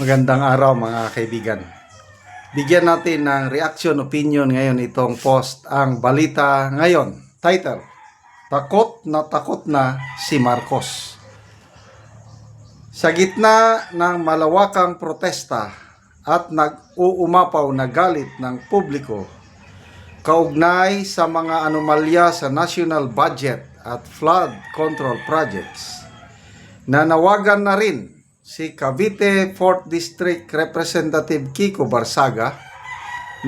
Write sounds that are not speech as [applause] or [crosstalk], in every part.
Magandang araw mga kaibigan. Bigyan natin ng reaction opinion ngayon itong post ang balita ngayon. Title, Takot na takot na si Marcos. Sa gitna ng malawakang protesta at nag-uumapaw na galit ng publiko kaugnay sa mga anomalya sa national budget at flood control projects, nanawagan na rin si Cavite 4th District Representative Kiko Barsaga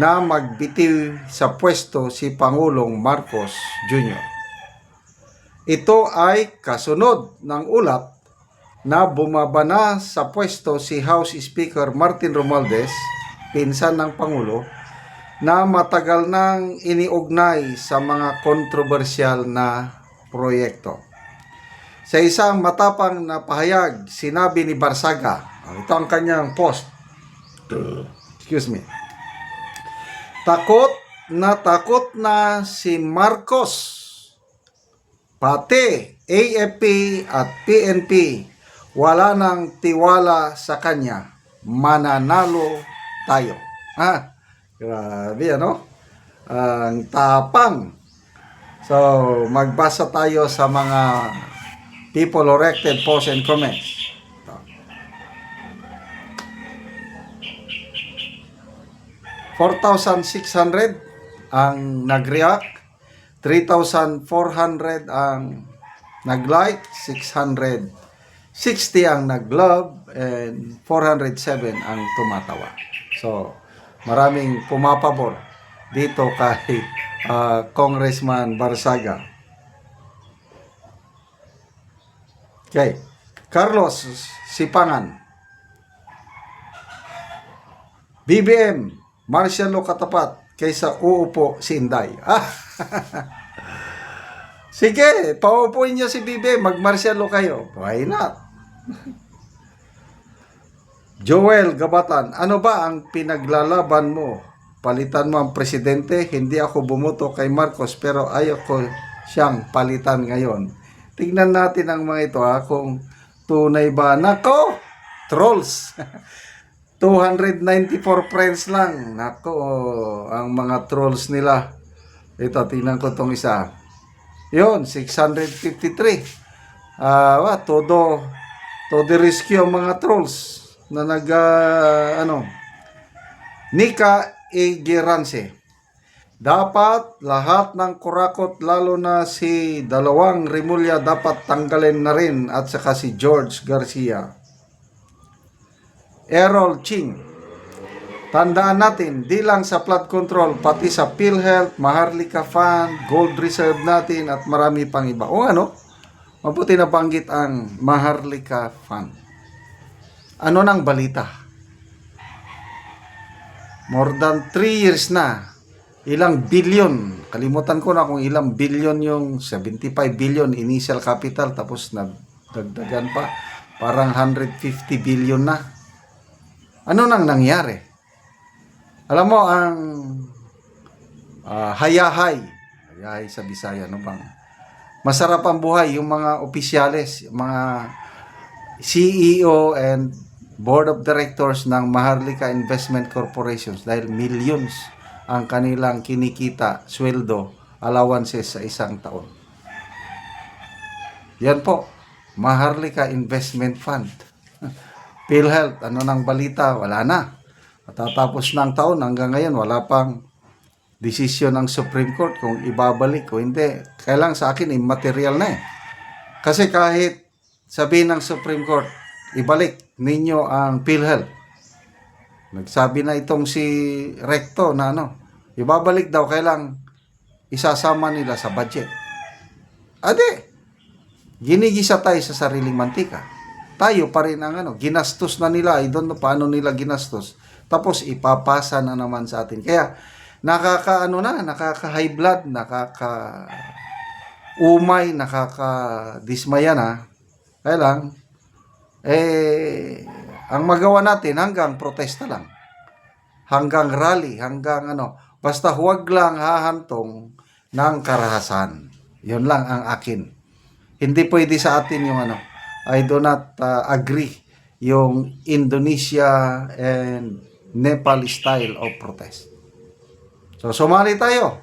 na magbitiw sa pwesto si Pangulong Marcos Jr. Ito ay kasunod ng ulat na bumaba na sa pwesto si House Speaker Martin Romualdez, pinsan ng Pangulo, na matagal nang iniugnay sa mga kontrobersyal na proyekto. Sa isang matapang na pahayag, sinabi ni Barsaga, ito ang kanyang post. Excuse me. Takot na takot na si Marcos. Pati AFP at PNP wala nang tiwala sa kanya. Mananalo tayo. Ha? Grabe ano? Ang tapang. So, magbasa tayo sa mga people erected posts and comments. Ito. 4,600 ang nag-react, 3,400 ang nag-like, 660 ang nag-love, and 407 ang tumatawa. So, maraming pumapabor dito kay ah, Congressman Barsaga. Okay. Carlos Sipangan. BBM, Marcialo Katapat, kaysa uupo si Inday. Ah, [laughs] Sige, paupuin niyo si BBM, magmarsyalo kayo. Why not? [laughs] Joel Gabatan, ano ba ang pinaglalaban mo? Palitan mo ang presidente, hindi ako bumoto kay Marcos pero ayaw ko siyang palitan ngayon. Tingnan natin ang mga ito ha, kung tunay ba. Nako, trolls. [laughs] 294 friends lang. Nako, ang mga trolls nila. Ito, tingnan ko tong isa. Yun, 653. Ah, wa, todo todo rescue ang mga trolls na nag ah, ano Nika Igirance. Dapat lahat ng kurakot lalo na si dalawang Rimulya dapat tanggalin na rin at saka si George Garcia. Errol Ching. Tandaan natin, di lang sa flood control, pati sa PhilHealth, Maharlika Fund, Gold Reserve natin, at marami pang iba. O ano, mabuti na banggit ang Maharlika Fund. Ano nang balita? More than 3 years na. Ilang billion. Kalimutan ko na kung ilang billion yung 75 billion initial capital tapos nagdagdagan pa. Parang 150 billion na. Ano nang nangyari? Alam mo, ang ah, hayahay, hayahay sa Bisaya, ano bang? Masarap ang buhay, yung mga opisyales, yung mga CEO and Board of Directors ng Maharlika Investment Corporations dahil millions ang kanilang kinikita, sweldo, allowances sa isang taon. Yan po, Maharlika Investment Fund. [laughs] PhilHealth, ano nang balita? Wala na. Matatapos ang taon, hanggang ngayon, wala pang desisyon ng Supreme Court kung ibabalik o hindi. Kailang sa akin, immaterial na eh. Kasi kahit sabihin ng Supreme Court, ibalik ninyo ang PhilHealth. Nagsabi na itong si Recto na ano, ibabalik daw kailang isasama nila sa budget. Ade, ginigisa tayo sa sariling mantika. Tayo pa rin ang ano, ginastos na nila, I don't know paano nila ginastos. Tapos ipapasa na naman sa atin. Kaya nakaka ano na, nakaka high blood, nakaka umay, nakaka dismaya na. Kaya lang, eh, ang magawa natin hanggang protesta lang. Hanggang rally, hanggang ano. Basta huwag lang hahantong ng karahasan. Yun lang ang akin. Hindi pwede sa atin yung ano. I do not uh, agree yung Indonesia and Nepal style of protest. So, sumali tayo.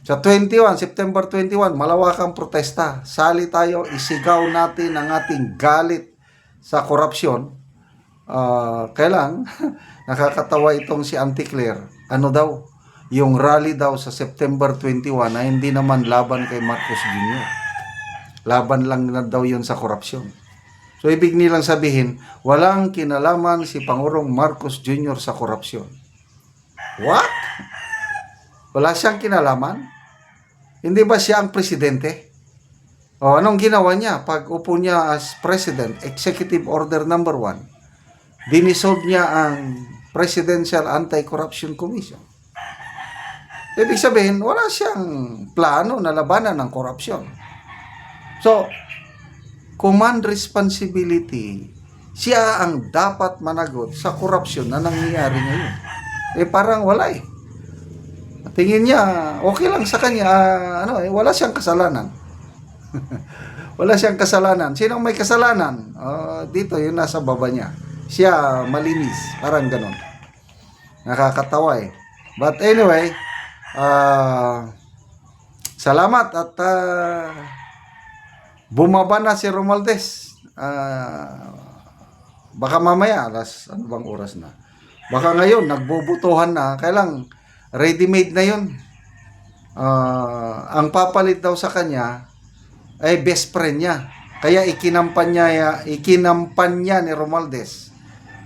Sa 21, September 21, malawakang protesta. Sali tayo, isigaw natin ang ating galit sa korupsyon. Ah, kailang, [laughs] nakakatawa itong si Auntie Claire. Ano daw? Yung rally daw sa September 21 na hindi naman laban kay Marcos Jr. Laban lang na daw yun sa korupsyon. So, ibig nilang sabihin, walang kinalaman si Pangulong Marcos Jr. sa korupsyon. What? Wala siyang kinalaman? Hindi ba siya ang presidente? O anong ginawa niya pag upo niya as president, executive order number one, dinisolve niya ang Presidential Anti-Corruption Commission. Ibig sabihin, wala siyang plano na labanan ng korupsyon. So, command responsibility, siya ang dapat managot sa korupsyon na nangyayari ngayon. Eh parang wala eh. Tingin niya, okay lang sa kanya, ah, ano eh, wala siyang kasalanan. [laughs] wala siyang kasalanan. Sinong may kasalanan? Ah, dito, yung nasa baba niya. Siya, malinis. Parang ganon. Nakakatawa eh. But anyway, ah, salamat at ah, bumaba na si Romualdez. Ah, baka mamaya, alas, ano bang oras na? Baka ngayon, nagbubutuhan na. Kailang, ready-made na yun. Ah, ang papalit daw sa kanya ay best friend niya. Kaya ikinampan niya, ikinampan niya ni Romualdez.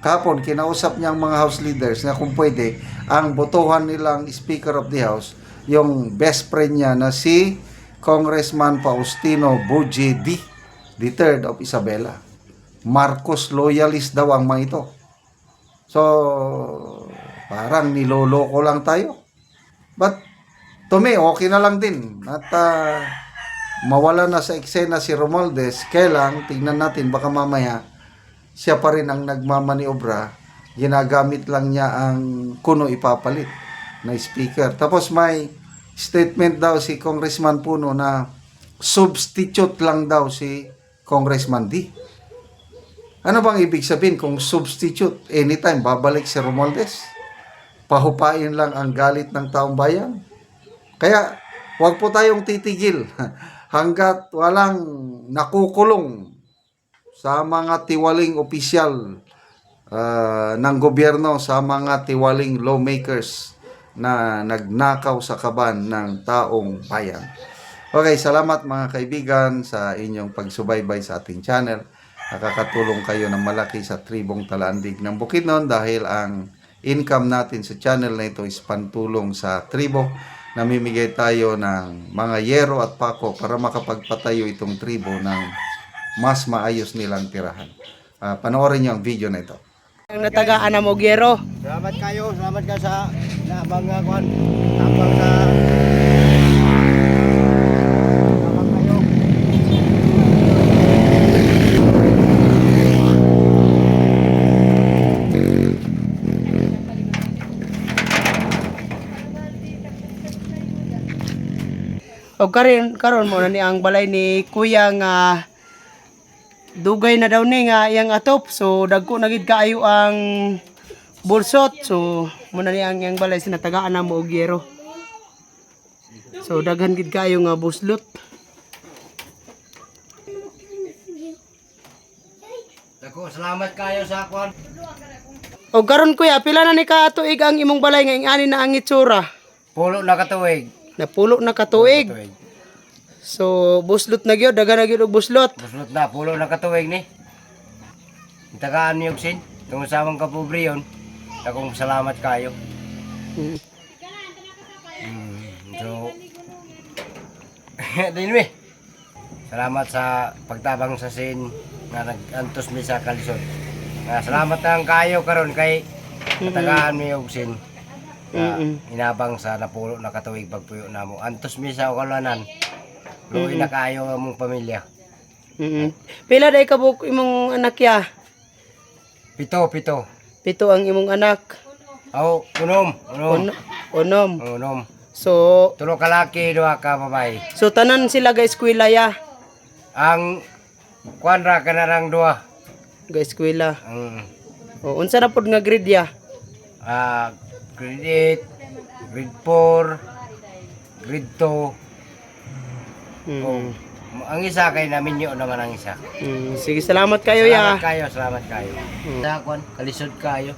Kahapon, kinausap niya ang mga house leaders na kung pwede, ang botohan nilang Speaker of the House, yung best friend niya na si Congressman Faustino Buji D, the third of Isabela. Marcos loyalist daw ang mga ito. So, parang niloloko lang tayo. But, to me, okay na lang din. At ah, mawala na sa eksena si Romualdez, kailang, tingnan natin, baka mamaya, siya pa rin ang nagmamaniobra, ginagamit lang niya ang kuno ipapalit na speaker. Tapos may statement daw si Congressman Puno na substitute lang daw si Congressman D. Ano bang ibig sabihin kung substitute? Anytime, babalik si Romualdez. Pahupain lang ang galit ng taong bayan. Kaya, huwag po tayong titigil [laughs] hanggat walang nakukulong sa mga tiwaling opisyal ah, ng gobyerno, sa mga tiwaling lawmakers na nagnakaw sa kaban ng taong bayan. Okay, salamat mga kaibigan sa inyong pagsubaybay sa ating channel. Nakakatulong kayo ng malaki sa tribong Talandig ng Bukidnon dahil ang income natin sa channel na ito is pantulong sa tribo. Namimigay tayo ng mga yero at pako para makapagpatayo itong tribo ng mas maayos nilang tirahan. Ah, panoorin niyo ang video na ito. Ang natagaan na Mogyero. Salamat kayo, salamat ka sa nabang nga kwan. Nabang sa karon karon mo na ni ang balay ni Kuya nga dugay na daw ni nga iyang atop. So dagko na gid kaayo ang bulsot. So mo na ni ang iyang balay sinatagaan na mo og yero. So daghan gid kaayo nga buslot. Dako, salamat kayo sa kwan. O karon kuya pila na ni ka tuig ang imong balay nga ingani na ang itsura. Pulo na katuig. Napulo na katuig. Katuig. So buslot na gyud daghan na gyud og buslot. Buslot na, pulo na katuig ni. Tagaan niyo sin. Kung samang kapobre yun. Dakong salamat kayo. Mm. Mm, so, [laughs] din mi. Salamat sa pagtabang sa sin nga nag-antos mi sa kalisod. Nga salamat lang kayo karon kay tagaan mi og sin. Mm-mm. inabang sa napulo na katuig pagpuyo namo. Antos mi sa ukalanan. Luoy na kayo ang mong pamilya. Mm. Pila day ka buk imong anak ya? Pito, pito. Pito ang imong anak. Aw, unom, unom. On onom. Unom. So Tulo ka laki, duha ka babae. so tanan sila guys eskwela ya. Ang kwadra ka na lang duha. ga eskwela. Ang O unsa na pod nga grade ya? ah, grade 8, grade 4, grade 2. Mm. Oh, ang isa kay namin yun naman ang isa. Mm, Sige, salamat kayo ya. Salamat kayo, salamat kayo. Sa kwan, kalisod kayo.